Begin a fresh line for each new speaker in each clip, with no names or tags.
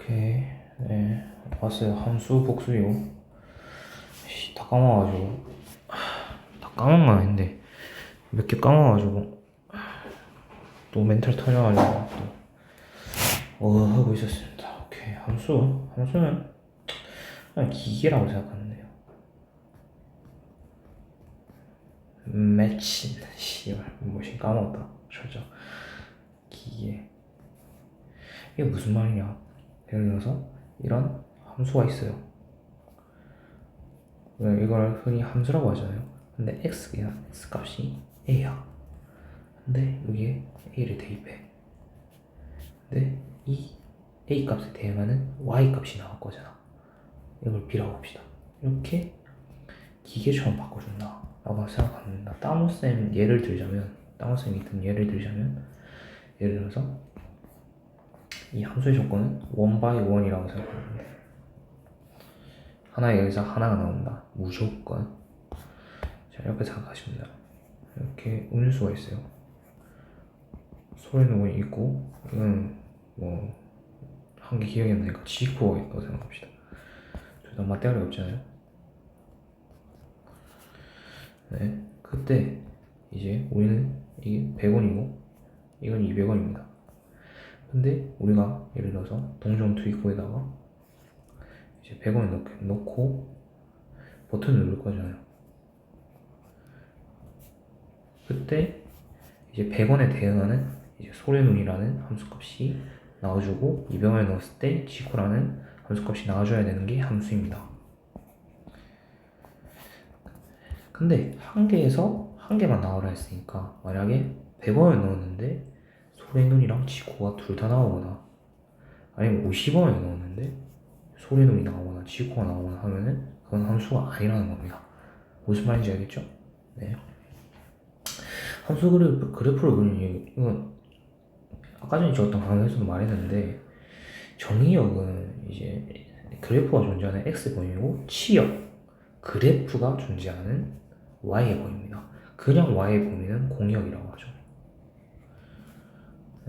오케이. 네. 왔어요. 함수 복수요. 씨, 다 까먹어가지고. 다 까먹은 건 아닌데. 몇 개 까먹어가지고. 또 멘탈 털려가지고. 또. 어, 하고 있었습니다. 오케이. 함수. 함수는 그냥 기계라고 생각하는데요. 매친. 씨발. 뭐지 까먹었다. 철저. 기계. 이게 무슨 말이냐? 예를 들어서 이런 함수가 있어요. 왜 이걸 흔히 함수라고 하잖아요. 근데 x가 x 값이 a야. 근데 여기에 a를 대입해. 근데 이 a 값에 대응하는 y 값이 나올 거잖아. 이걸 b라고 봅시다. 이렇게 기계처럼 바꿔준다. 라고 생각합니다. 따모쌤 예를 들자면, 따모쌤이 든 예를 들자면, 예를 들어서 이 함수의 조건은 원 바이 원이라고 생각합니다. 하나의 여기서 하나가 나온다. 무조건. 자 생각하시면 돼요. 이렇게 음수가 있어요. 소리는 있고 이건 뭐 한 개 기억이 안 나니까 지코가 있다고 생각합시다. 둘다 맞대가리 없잖아요. 네, 그때 이제 우리는 이게 100원이고 이건 200원입니다. 근데 우리가 예를 들어서 동전 투입구에다가 이제 100원을 넣, 넣고 버튼을 누를 거잖아요. 그때 이제 100원에 대응하는 이제 소래눈이라는 함수값이 나와주고 200원에 넣었을 때 지코라는 함수값이 나와줘야 되는 게 함수입니다. 근데 한 개에서 한 개만 나오라 했으니까 만약에 100원을 넣었는데 소래눈이랑 지코가 둘 다 나오거나 아니면 50원을 넣었는데 소래눈이 나오거나 지코가 나오거나 하면은 그건 함수가 아니라는 겁니다. 무슨 말인지 알겠죠? 네. 함수 그래프, 그래프를 그리는 이유, 이건 아까 전에 저 어떤 강의에서도 말했는데 정의역은 이제 그래프가 존재하는 x 범위고 치역 그래프가 존재하는 y의 범위입니다. 그냥 y의 범위는 공역이라고 하죠.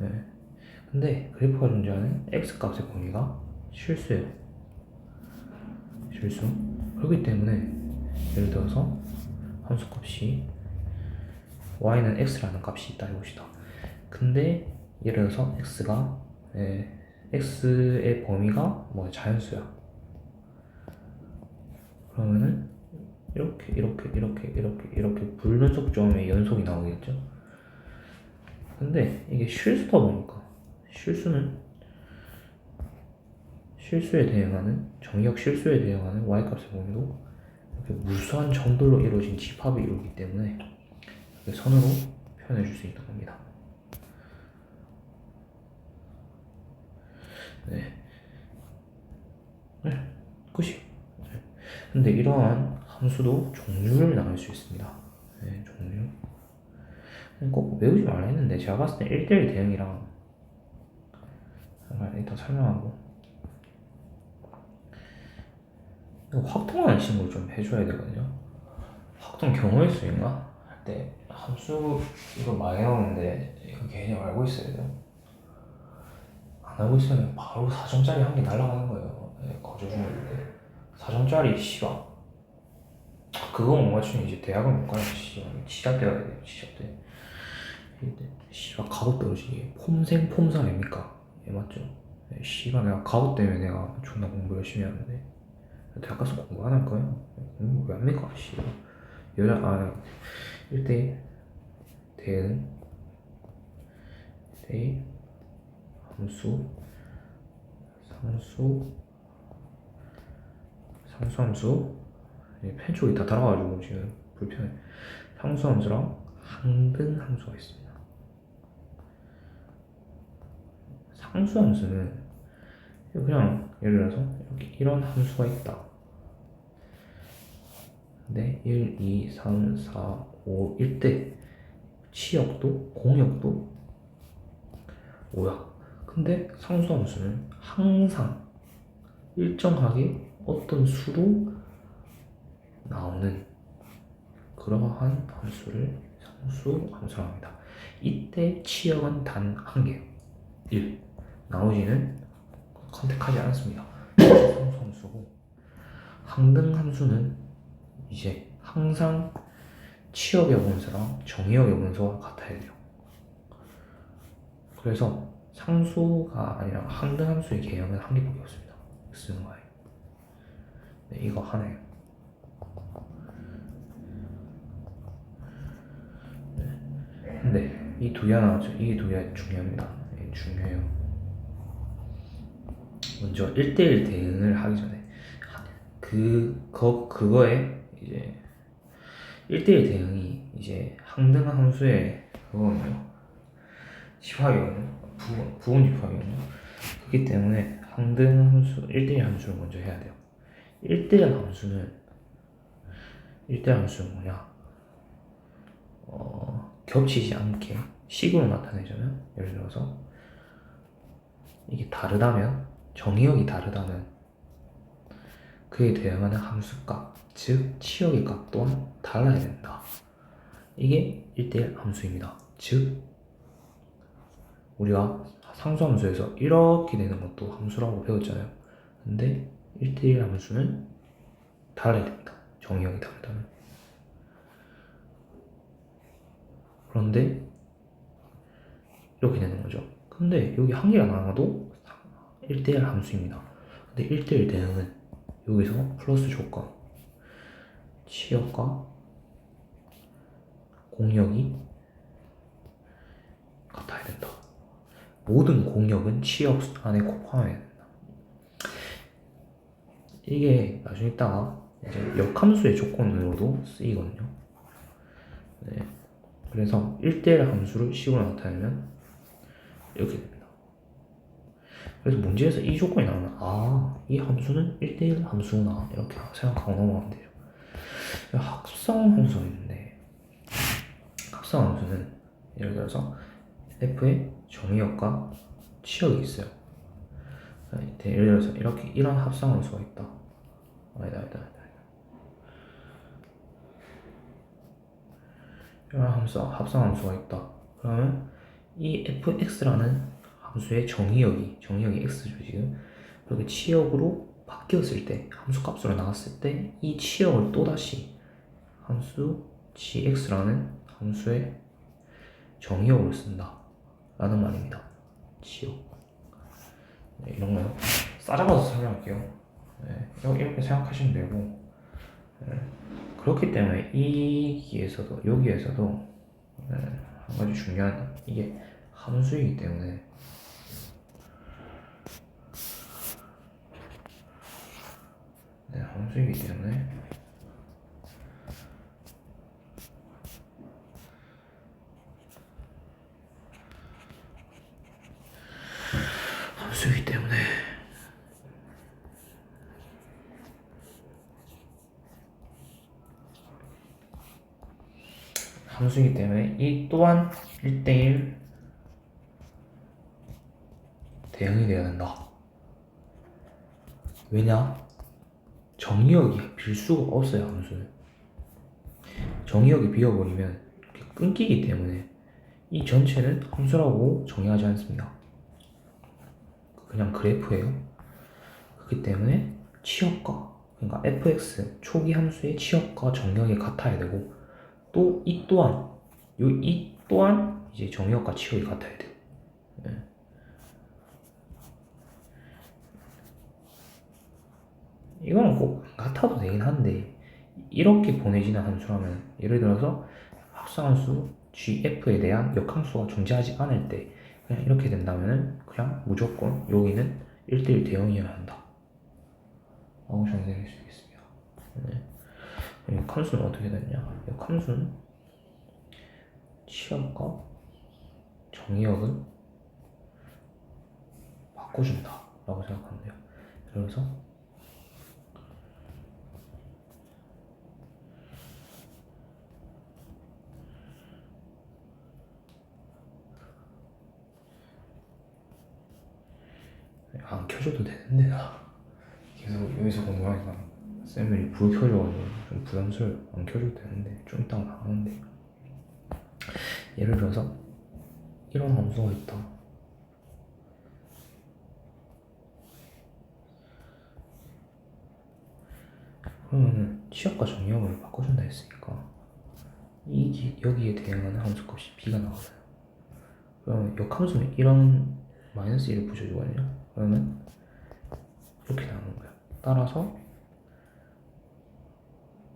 네. 근데 그래프가 존재하는 x 값의 범위가 실수예요. 실수. 그렇기 때문에 예를 들어서 함수 값이 y는 x라는 값이 있다 해봅시다. 근데 예를 들어서 x가 예, x의 범위가 뭐 자연수야. 그러면은 이렇게 이렇게 이렇게 이렇게 이렇게 불분속 점의 연속이 나오겠죠. 근데 이게 실수다 보니까 실수는 실수에 대응하는 정의역 실수에 대응하는 y 값의 범위도 이렇게 무수한 점들로 이루어진 집합이 이루기 때문에 이렇게 선으로 표현해 줄 수 있는 겁니다. 네. 네, 끝이. 네. 근데 이러한 함수도 종류를 나눌 수 있습니다. 네, 종류. 꼭 외우지 말라 했는데 제가 봤을 때 1대1 대응이랑 잠깐 일단 설명하고 확통하는 친구를 좀 해줘야 되거든요. 확통 경우의 수인가 할 때 함수 이거 많이 나오는데 이거 개념 알고 있어야 돼요. 안 알고 있으면 바로 4점짜리 한 개 날라가는 거예요. 네, 거저 중인데 4점짜리 씨발 그거 못 맞추면 이제 대학을 못 가요. 씨발 때가 돼요. 때. 씨발 가도 떨어지게 폼생 폼사 아닙니까? 예 맞죠? 네, 씨발 내가 가도 때문에 내가 존나 공부 열심히 하는데. 대학 가서 공부 안 할 거예요? 공부 왜 합니까? 씨발. 여자 아 1대 대응 대 함수. 상수. 상수함수. 예, 펜 쪽이 다 달아가지고 지금 불편해. 상수함수랑 항등함수가 있습니다 상수함수는 그냥 예를 들어서 이렇게 이런 함수가 있다 근데 1, 2, 3, 4, 5, 1대 치역도 공역도 5야 근데 상수 함수는 항상 일정하게 어떤 수로 나오는 그러한 함수를 상수 함수라고 합니다. 이때 치역은 단 한 개예요. 1. 나머지는 컨택하지 않았습니다. 상수 함수고 항등 함수는 이제 항상 치역의 분수랑 정의역의 분수가 같아야 돼요. 그래서 상수가 아니라 항등 함수의 개념은 한 개밖에 없습니다. x는 y. 네, 이거 하나예요. 네. 근데 이 두 개 나왔죠. 이게 두개 중요합니다. 네, 중요해요. 먼저 1대1 대응을 하기 전에 그, 거, 그거에 이제 1대1 대응이 이제 항등 함수의 그거는요. 집합이거든요. 부분, 부분 집합이거든요. 그렇기 때문에 항등 함수, 1대1 함수를 먼저 해야 돼요. 1대1 함수는 1대1 함수는 뭐냐? 어, 겹치지 않게 식으로 나타내자면 예를 들어서 이게 다르다면 정의역이 다르다면 그에 대응하는 함수값 즉 치역의 값 또한 달라야 된다. 이게 1대1 함수입니다. 즉 우리가 상수함수에서 이렇게 되는 것도 함수라고 배웠잖아요. 근데 1대1 함수는 달라야 됩니다. 정의역이 다르다면. 그런데 이렇게 되는 거죠. 근데 여기 한 개가 나와도 1대1 함수입니다. 근데 1대1 대응은 여기서 플러스 조건 치역과 공역이 같아야 된다. 모든 공역은 치역 안에 꼭 포함해야 된다. 이게 나중에 있다가 이제 역함수의 조건으로도 쓰이거든요. 네. 그래서 1대1 함수를 식으로 나타내면 이렇게 됩니다. 그래서 문제에서 이 조건이 나오면 아, 이 함수는 1대1 함수구나 이렇게 생각하고 넘어가면 돼요. 합성 함수가 있는데 합성 함수는 예를 들어서 f의 정의역과 치역이 있어요. 예를 들어서 이렇게 이런 합성 함수가 있다. 아니다, 아니다, 아니다. 이런 함수, 합성 함수가 있다. 그러면 이 fx라는 함수의 정의역이 정의역이 x죠 지금 그렇게 치역으로 바뀌었을 때 함수 값으로 나왔을 때 이 치역을 또 다시 함수 gx라는 함수의 정의역으로 쓴다 라는 말입니다. 치역 네, 이런 거요. 싸잡아서 설명할게요. 네, 이렇게 생각하시면 되고 네, 그렇기 때문에 이기에서도 여기에서도 네, 한 가지 중요한 이게 함수이기 때문에 네, 함수이기 때문에 함수이기 때문에 함수이기 때문에 이 또한 1대1 대응이 되어야 된다. 왜냐? 정의역이 빌 수가 없어요, 함수는. 정의역이 비어버리면 끊기기 때문에 이 전체는 함수라고 정의하지 않습니다. 그냥 그래프예요. 그렇기 때문에 치역과 그러니까 fx 초기 함수의 치역과 정역이 같아야 되고 또 이 또한 요 이 또한 이제 정역과 치역이 같아야 돼요. 네. 이거는 꼭 같아도 되긴 한데 이렇게 보내지는 함수라면 예를 들어서 합성함수 gf에 대한 역함수가 존재하지 않을 때 그냥 이렇게 된다면 그냥 무조건 여기는 1대1 대응이어야 한다. 라고 정리할 수 있겠습니다. 네. 역함수는 어떻게 되냐? 역함수는 치역과 정의역을 바꿔준다 라고 생각하면 돼요. 그래서 안 켜줘도 되는데 나 계속 여기서 공부하니까 쌤들이 불 켜줘가지고 좀 부담스러워 안 켜줘도 되는데 좀 이따 나가는데. 예를 들어서 이런 함수가 있다. 그러면은 취약과 정의역을 바꿔준다 했으니까 이 기, 여기에 대응하는 함수값이 b가 나와요? 그러면 역함수는 이런 마이너스 1을 붙여주거든요? 그러면 이렇게 나오는 거야. 따라서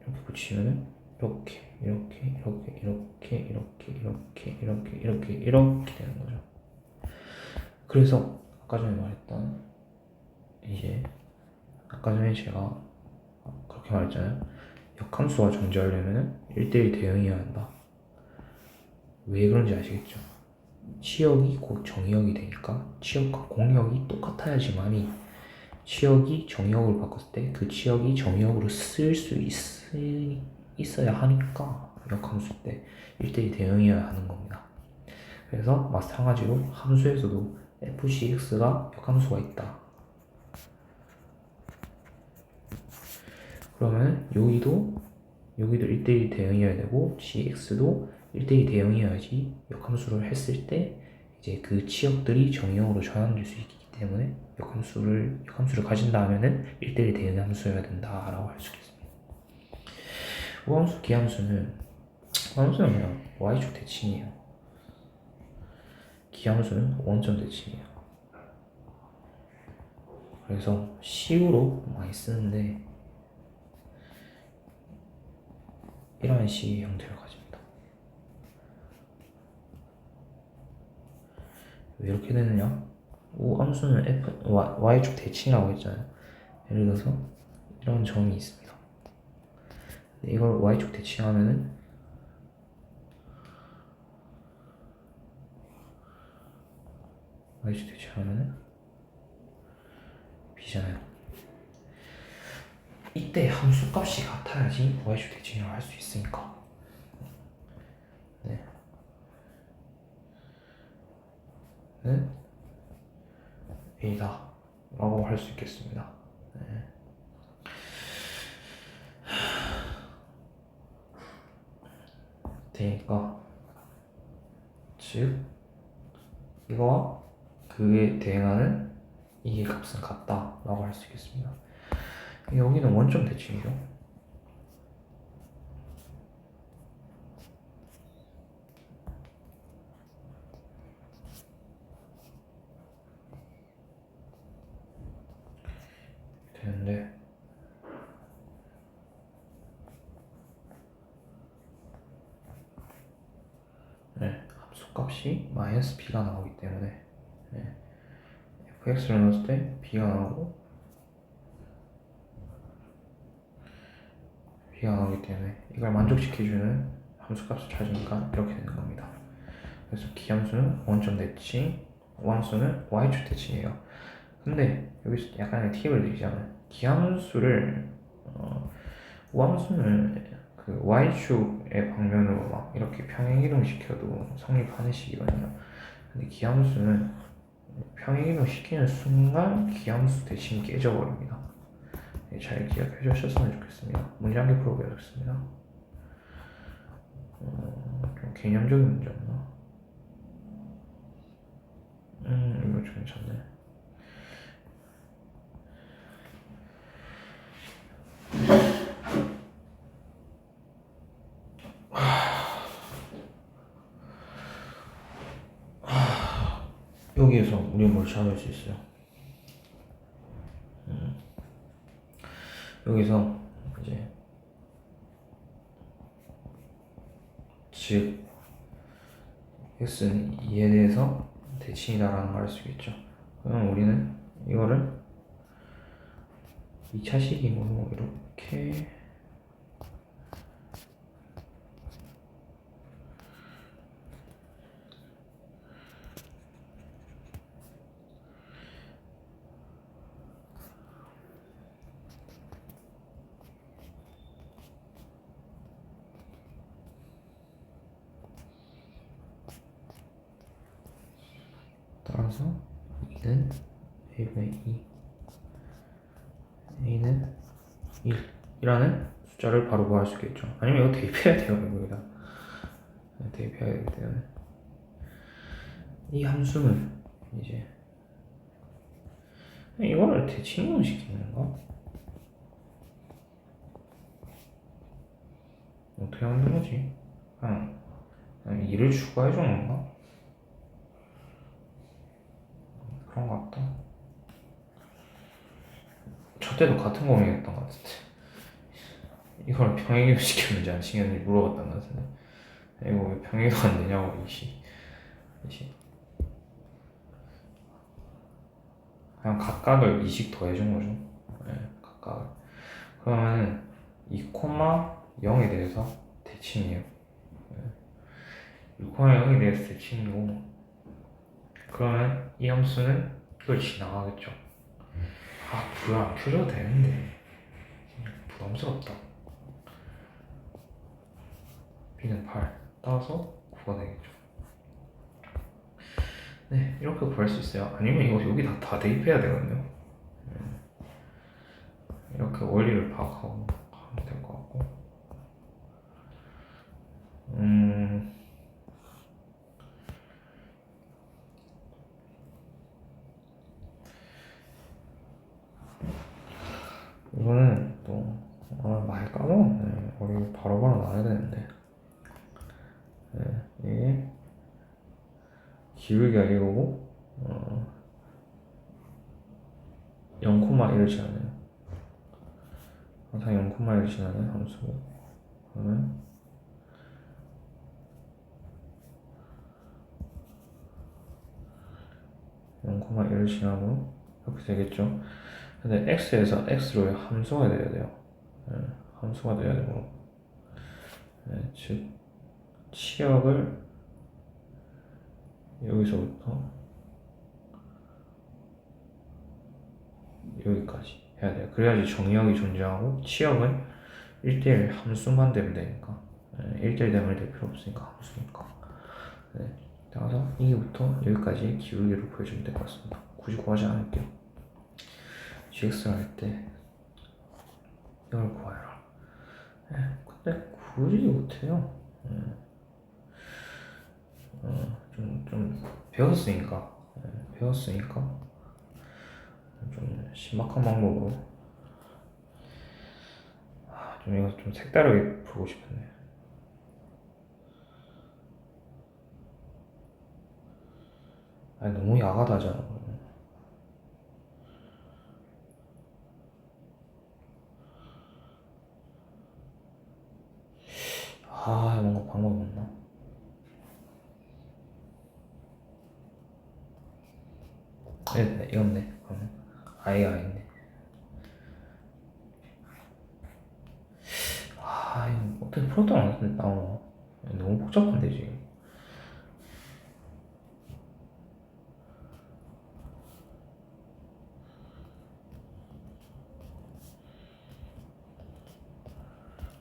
이렇게 붙이면은 이렇게 이렇게 이렇게 이렇게 이렇게 이렇게 이렇게 이렇게 이렇게 되는 거죠. 그래서 아까 전에 말했던 이제 아까 전에 제가 그렇게 말했잖아요. 역함수와 정지하려면은 1대1 대응해야 한다. 왜 그런지 아시겠죠? 치역이 곧 정의역이 되니까 치역과 공역이 똑같아야지만이 치역이 정의역으로 바꿨을 때 그 치역이 정의역으로 쓸 수 있어야 하니까 역함수 때 1대1 대응해야 하는 겁니다. 그래서 마찬가지로 함수에서도 fcx가 역함수가 있다. 그러면 여기도 여기도 1대1 대응이어야 되고 gx도 1대1 대응이어야지 역함수를 했을 때 이제 그 치역들이 정의역으로 전환될 수 있기 때문에 역함수를 역함수를 가진다 하면은 1대1 대응 함수여야 된다라고 할 수 있습니다. 우함수 기함수는 우함수는 그냥 y축 대칭이에요. 기함수는 원점 대칭이에요. 그래서 식으로 많이 쓰는데 이러한 식의 형태를 가집니다. 왜 이렇게 되느냐? 우 함수는 f y, y축 대칭이라고 했잖아요. 예를 들어서 이런 점이 있습니다. 이걸 y축 대칭하면은 y축 대칭하면은 b잖아요. 이때 함수 값이 같아야지 y축 대칭을 할 수 있으니까. 는 a다 라고 할 수 있겠습니다. 네. 되니까 즉 이거와 그에 대응하는 이게 값은 같다 라고 할 수 있겠습니다. 여기는 원점 대칭이죠. 되는데 네, 합수값이 마이너스 b가 나오기 때문에 네, fx를 넣었을 때 b가 나오고 b가 나오기 때문에 이걸 만족시켜주는 함수값을 찾으니까 이렇게 되는 겁니다. 그래서 기함수는 원점 대칭, 우함수는 y축 대칭이에요. 근데 여기서 약간의 팁을 드리자면 기함수를 어, 우함수는 그 y축의 방면으로 막 이렇게 평행 이동 시켜도 성립하는 식이거든요. 근데 기함수는 평행이동 시키는 순간 기함수 대칭이 깨져버립니다. 네, 잘 기억해 주셨으면 좋겠습니다. 문제 한 개 풀어 보겠습니다. 어, 좀 개념적인 문제 없나? 음, 이거 좀 괜찮네. 여기에서 우리가 뭘 찾을 수 있어요? 음. 여기서 이제 즉 x는 2에 대해서 대칭이다라는 수 있겠죠. 그럼 우리는 이거를 2차 식임으로 이렇게 따라서 2는 a분의 2 a는 1 이라는 숫자를 바로 구할 수 있겠죠 아니면 이거 대입해야 돼요 여기다 네, 대입해야 되기 때문에 이 함수는 이제 이거를 대칭이동 시키는 거 어떻게 만든 거지? 그냥, 그냥 일을 추가해 주는 건가? 그런 것 같다. 저 때도 같은 고민했던 것 같은데. 이걸 평행이동 시켰는지 안 시켰는지 물어봤던 것 같은데. 이거 왜 평행이동 안 되냐고, 이씨. 이씨. 그냥 각각을 2씩 더해준 거죠. 네, 각각을. 그러면 2, 0에 대해서 대칭이에요. 네. 6, 0에 대해서 대칭이고, 그러면 이 함수는 이걸 지나가겠죠. 아, 불 안 켜줘도 되는데. 부담스럽다. b는 8. 따라서 9가 되겠죠. 네, 이렇게 구할 수 있어요. 아니면 이거 여기 다, 다 대입해야 되거든요. 네. 이렇게 원리를 파악하고 하면 될 것 같고. 음, 이거는 또 아, 많이 까먹었네. 우리 바로바로 나와야 되는데. 네, 이게 기울기가 이거고 어, 0,1을 지나네요. 항상 0,1을 지나는 함수고 그러면 영 0,1을 지나고 이렇게 되겠죠. 근데 x에서 x로 함수가 돼야 돼요. 네, 함수가 돼야 되고 네, 즉 치역을 여기서부터 여기까지 해야 돼요. 그래야지 정의역이 존재하고 치역은 1대1 함수만 되면 되니까 네, 1대1 되면 될 필요 없으니까 함수니까 네, 따라서 여기부터 여기까지 기울기를 보여주면 될 것 같습니다. 굳이 구하지 않을게요. GX를 할 때 이걸 구하라. 네, 근데 굳이 못해요. 네. 어, 좀, 좀 배웠으니까. 네, 배웠으니까. 좀 신박한 방법으로. 아, 좀 이거 좀 색다르게 풀고 싶었네. 아니 너무 야하다잖아 아 뭔가 방법이 없나? 네, 이건데. 그러면 아예 아닌데. 아, 이거 어떻게 풀었던 안 같은데 나오나? 너무 복잡한데 지금.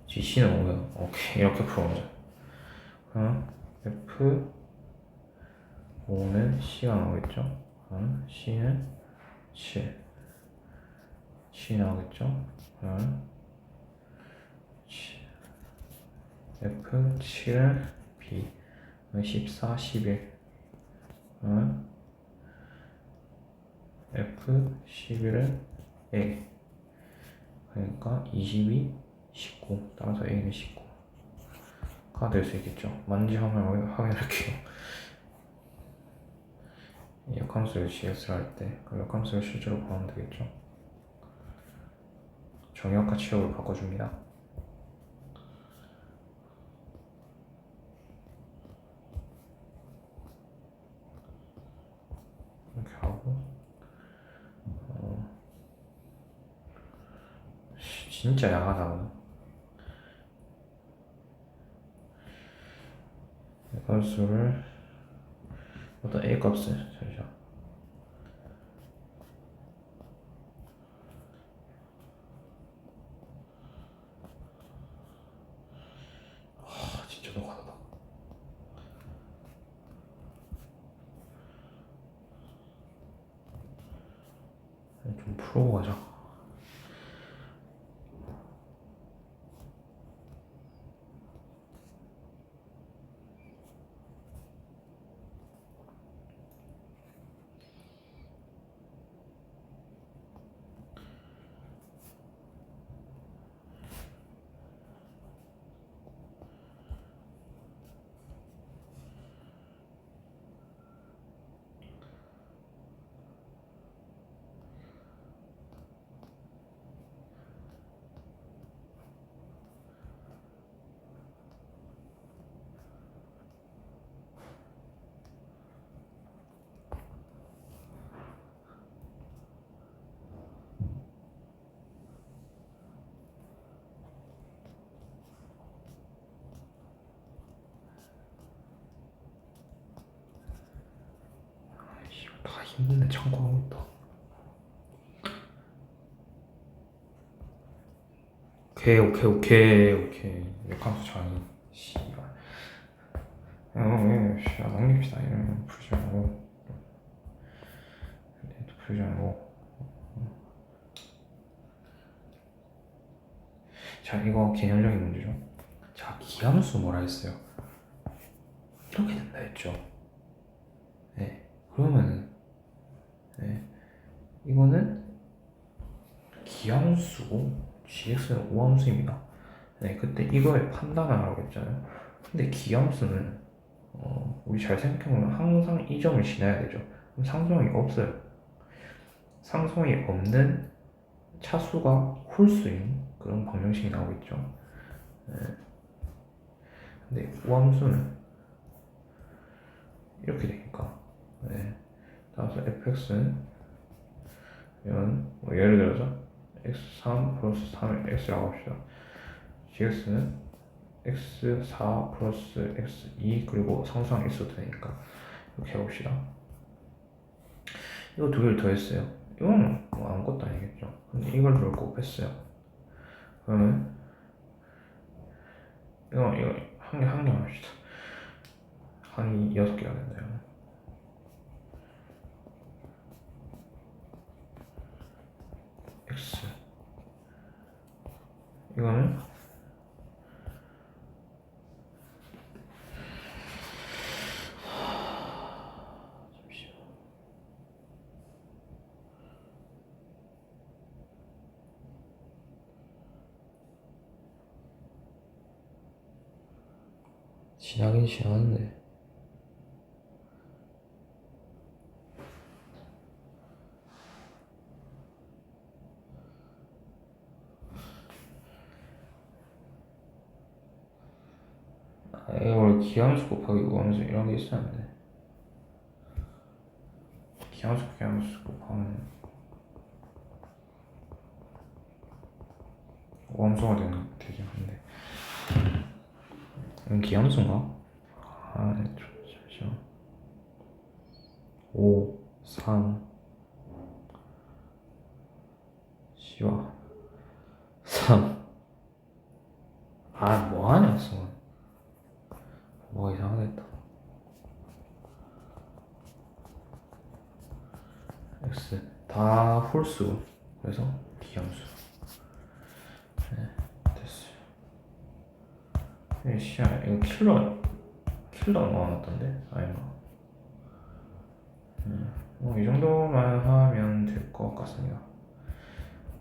GC는 뭐야? 오케이 이렇게 풀어보자. 그럼 F 5는 C가 나오겠죠? 그럼 C는 7 C 나오겠죠? 그럼 F 7은 B. 그럼 14, 11 그럼 F 11은 A. 그러니까 22, 19 따라서 A는 19가 될 수 있겠죠? 만지 화면 확인할게요 역함수를 GS를 할 때 그 역함수를 실제로 구하면 되겠죠? 정역과 치역을 바꿔줍니다. 이렇게 하고 어, 씨, 진짜 야하다 값수를 어떤 a 값을 잠시만 다 힘든데 참고 하고 있다. 오케이 오케이 오케이 오케이. 역함수 장이. 씨발. 어왜 씨야 넘깁시다. 이러면 풀지 말고. 또 풀지 말고. 자 이거 개념적인 문제죠. 자 기함수 뭐라 했어요? 이렇게 된다 했죠. 네. 그러면은 네 이거는 기함수고 gx는 오함수입니다. 네, 그때 이거에 판단을 하라고 했잖아요. 근데 기함수는 어, 우리 잘 생각해보면 항상 이 점을 지나야 되죠. 그럼 상수항이 없어요. 상수항이 없는 차수가 홀수인 그런 방정식이 나오겠죠. 네. 근데 오함수는 이렇게 네. 따라서 fx는 이런 뭐 예를 들어서 x3 플러스 3을 x라고 합시다. gx는 x4 플러스 x2 그리고 상수항 x도 되니까 이렇게 해봅시다. 이거 두 개를 더했어요. 이거는 뭐 아무것도 아니겠죠. 근데 이걸 거 뺐어요. 그러면 이거 이거 한 개 한 개 합시다. 항이 여섯 개가. 이거. x 이거는? 지나긴 지나는데 아, 이거 원래 기함수 곱하기 우함수 이런 게 있었는데. 기함수 기함수 곱하면 우함수가 되는 되긴 한데. 이건 기함수인가? 아, 잠시만 5, 3 시와. 3 아, 뭐하냐, 수원 뭐가 이상하다 했다. x 다 홀수 그래서 기함수. 네, 됐어요. 이 시야 이거 킬러 킬러 넣어놨던데 아닌가? 음, 뭐 이 정도만 하면 될 것 같습니다.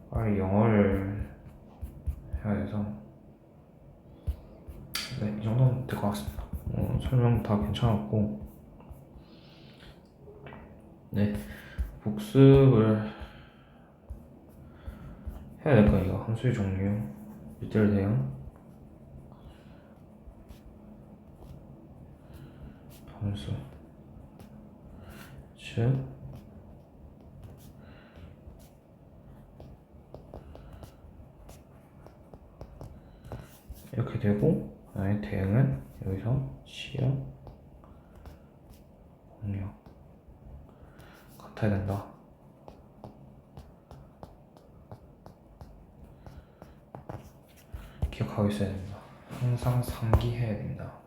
빨리 영어를 해야 돼서 네, 이 정도면 될 것 같습니다. 어, 설명 다 괜찮았고. 네. 복습을 해야 될 거니까 함수의 종류 이들 대응. 함수. 즉 이렇게 되고 그다음에 대응은 여기서 시험 공력 같아야 된다. 기억하고 있어야 됩니다. 항상 상기해야 됩니다.